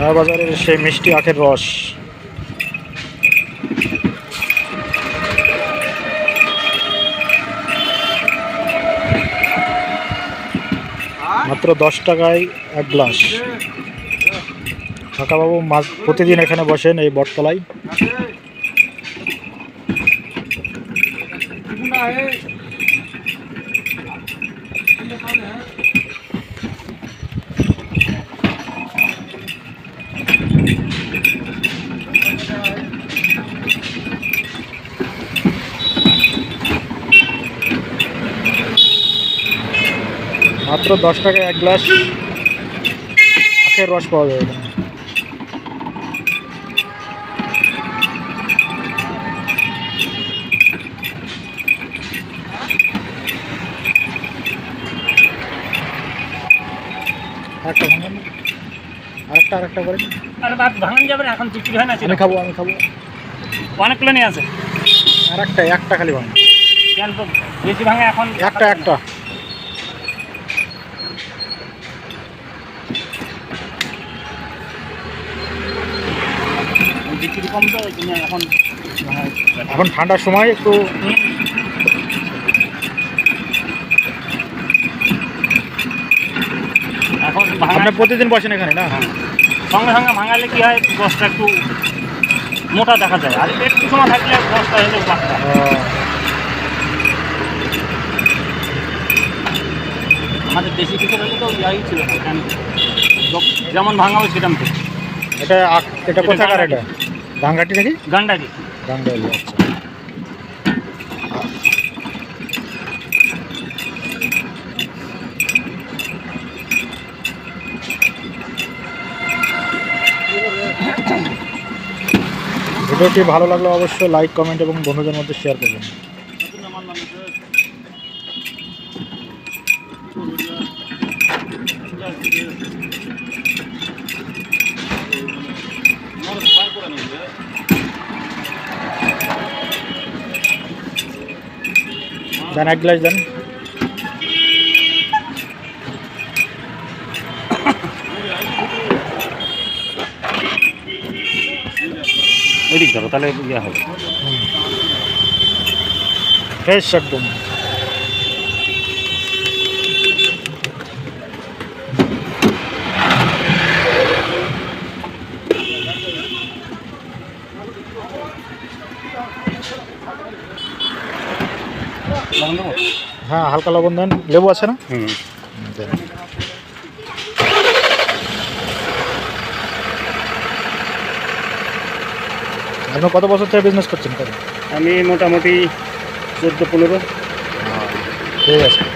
নয়াবাজারের সেই মিষ্টি আখের রস। মাত্র দশ টাকায় এক গ্লাস। কাকাবাবু মাছ প্রতিদিন এখানে বসেন এই বটতলায়। মাত্র দশ টাকায় এক গ্লাস আখের রস পাওয়া যায় আরেকটা ভাঙান। আরেকটা আরেকটা করে। আরে ভাঙান যাবে এখন বিক্রি হয় না আমি খাব আমি খাব। অনেকগুলো নিয়ে আছে। আরেকটা একটা খালি ভাঙা বেশি ভাঙে এখন একটা একটা। বিক্রি কম তো ওই জন্য এখন এখন ঠান্ডার সময় একটু এখন আপনি প্রতিদিন বসেন এখানে না? সঙ্গে সঙ্গে ভাঙালে কি হয় বসটা একটু মোটা দেখা যায়। আর একটু সময় থাকলে বসটা হলে পাতলা। আমাদের দেশি কিছু হলে তো ইয়াই ছিল যেমন ভাঙাবে সেরকম তো। এটা এটা কোথাকার এটা? গাঙ্গাটি নাকি? গান্ডারি গাঙ্গাটি আচ্ছা। ভিডিওটি ভালো লাগলে অবশ্যই লাইক কমেন্ট এবং বন্ধুদের মধ্যে শেয়ার করবেন। দেন এক গ্লাস দেন ওই দিক ধরো তাহলে ইয়ে হবে ফ্রেশ একদম হ্যাঁ হালকা লবণ দেন। লেবু আছে না? হুম। আপনি কত বছর থেকে বিজনেস করছেন? আমি মোটামুটি চোদ্দ পনেরো। ঠিক আছে।